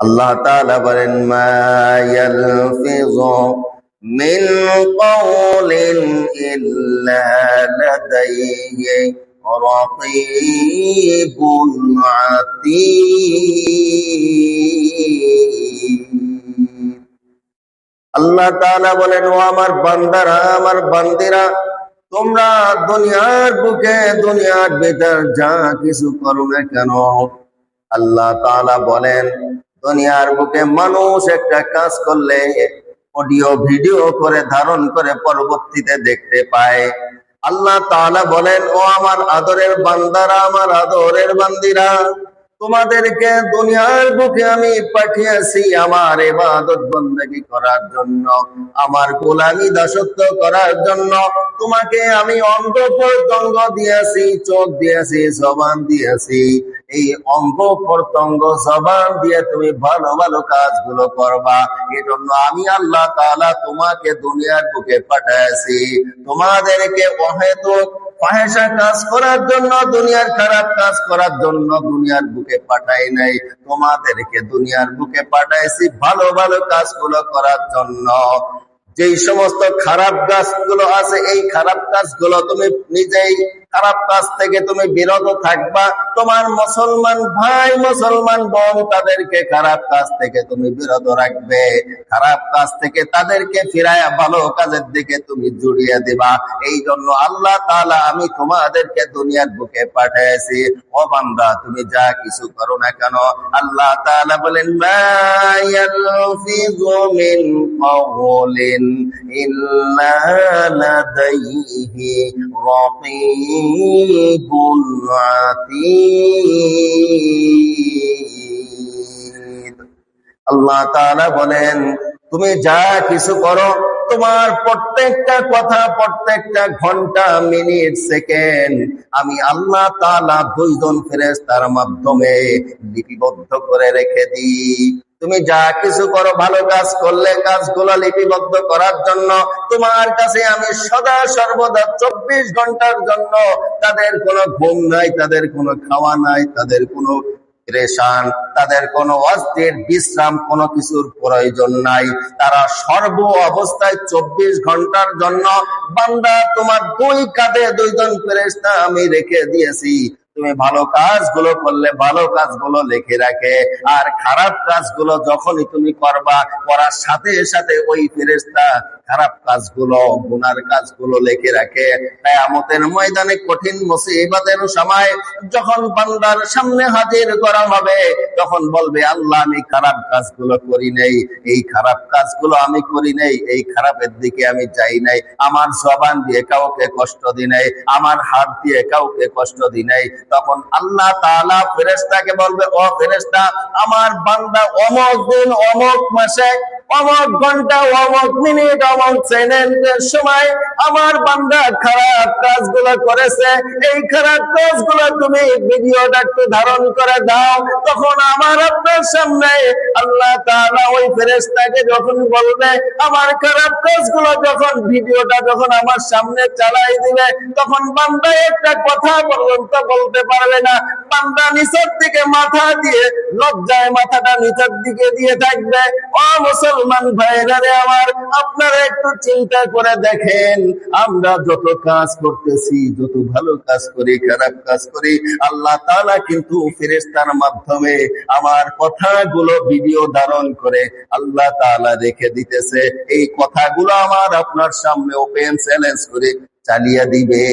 আল্লাহ তাআলা বলেন, মা ইয়ালফিযু মিন আল্লাহ তাআলা বলেন, ও আমার বান্দারা, আমার বান্দিরা, তোমরা দুনিয়ার বুকে, দুনিয়ার ভিতর যা কিছু করো না কেন? আল্লাহ তাআলা বলেন দুনিয়ার বুকে মানুষ একটা কাজ করলে অডিও, ভিডিও করে, ধারণ করে, পরবর্তীতে দেখতে পায়। আল্লাহ তাআলা বলেন, ও আমার আদরের বান্দারা, আমার আদরের বান্দিরা তোমাদেরকে দুনিয়ার বুকে আমি পাঠিয়েছি আমার এবাদত বন্দেগী করার জন্য, আমার গোলামি দাসত্ব করার জন্য। তোমাকে আমি অঙ্গ প্রত্যঙ্গ দিয়েছি, চোখ দিয়েছি, জবান দিয়েছি। এই অঙ্গ প্রত্যঙ্গ, জবান দিয়ে তুমি ভালো ভালো কাজগুলো করবা। এজন্য আমি আল্লাহ তাআলা তোমাকে দুনিয়ার বুকে পাঠাইছি। তোমাদেরকে অহেতুক ফাহেসা কাজ করার জন্য, দুনিয়ার খারাপ কাজ করার জন্য দুনিয়ার বুকে পাঠাই নাই। তোমাদেরকে দুনিয়ার বুকে পাঠাইছি ভালো ভালো কাজগুলো করার জন্য। যেই সমস্ত খারাপ কাজগুলো আছে, এই খারাপ কাজগুলো তুমি নিজেই খারাপ কাজ থেকে তুমি বিরত থাকবা, তোমার মুসলমান ভাই মুসলমান বোন তাদেরকে খারাপ কাজ থেকে তুমি বিরত রাখবে। খারাপ কাজ থেকে তাদেরকে ফিরায়া ভালো কাজের দিকে তুমি জুড়িয়ে দিবা। এই জন্য আল্লাহ তাআলা আমি তোমাদেরকে দুনিয়ার বুকে পাঠিয়েছি। ও বান্দা, তুমি যা কিছু করো না কেন? আল্লাহ তাআলা বলেন ইল্লা লাদাইহি আতীদ আল্লাহ বলেন, তুমি যা কিছু করো, তোমার প্রত্যেকটা কথা প্রত্যেকটা ঘণ্টা, মিনিট, সেকেন্ড আমি আল্লাহ তাআলা দুইজন ফেরেশতার মাধ্যমে লিপিবদ্ধ করে রেখে দিই। তুমি যা কিছু করো, ভালো কাজ করলে কাজগুলো লিপিবদ্ধ করার জন্য তোমার কাছে আমি সদা সর্বদা চব্বিশ ঘণ্টার জন্য তাদের কোনো ঘুম নাই, তাদের কোনো খাওয়া নাই, তাদের কোনো তাদের কোনো অস্থির বিশ্রাম, কোনো কিছুর প্রয়োজন নাই। তারা সর্ব অবস্থায় চব্বিশ ঘণ্টার জন্য, বান্দা, তোমার দুই কাঁধে দুইজন ফেরেশতা আমি রেখে দিয়েছি। তুমি ভালো কাজগুলো করলে ভালো কাজগুলো লিখে রাখে। আর খারাপ কাজগুলো যখনই তুমি করবা, করার সাথে সাথে ওই ফেরেশতা খারাপ কাজগুলো, গুনার কাজগুলো লিখে রাখে। কিয়ামতের ময়দানে কঠিন মুসিবতের সময় যখন বান্দার সামনে হাজির করা হবে, তখন বলবে, আল্লাহ, আমি খারাপ কাজগুলো করি নাই। এই খারাপ কাজগুলো আমি করি নাই। এই খারাপের দিকে আমি যাই নাই। আমার জবান দিয়ে কাউকে কষ্ট দি নাই। আমার হাত দিয়ে কাউকে কষ্ট দি নাই। তখন আল্লাহ তাআলা ফেরেশতাকে বলবে, ও ফেরেশতা, আমার বান্দা অমক দিন, অমক মাসে অমক ঘণ্টা, অমক মিনিট, অমক সেকেন্ডের সময় আমার বান্দা খারাপ কাজগুলো করেছে। এই খারাপ কাজগুলো তুমি ভিডিওটা একটু ধারণ করে দাও। তখন আমার আপনার সামনে আল্লাহ তাআলা ওই ফেরেশতাকে যখন বলবে, আমার খারাপ কাজগুলো যখন, ভিডিওটা যখন আমার সামনে চালাই দিবে, তখন বান্দা একটা কথা পর্যন্ত বলতে পারবে না। বান্দা নিচের দিকে মাথা দিয়ে, লজ্জায় মাথাটা নিচের দিকে দিয়ে থাকবে। ও মুসলমান ভাইরা রে আমার, আপনারা একটু চিন্তা করে দেখেন। আমরা যত কাজ করতেছি, যত ভালো কাজ করি, খারাপ কাজ করি, আল্লাহ তাআলা কিন্তু ফেরেশতার মাধ্যমে আমার কথাগুলো, ভিডিও ধারণ করে আল্লাহ তালা রেখে দিতেছে। এই কথাগুলো আমার আপনার সামনে ওপেন চ্যালেঞ্জ করে চালিয়ে দিবে।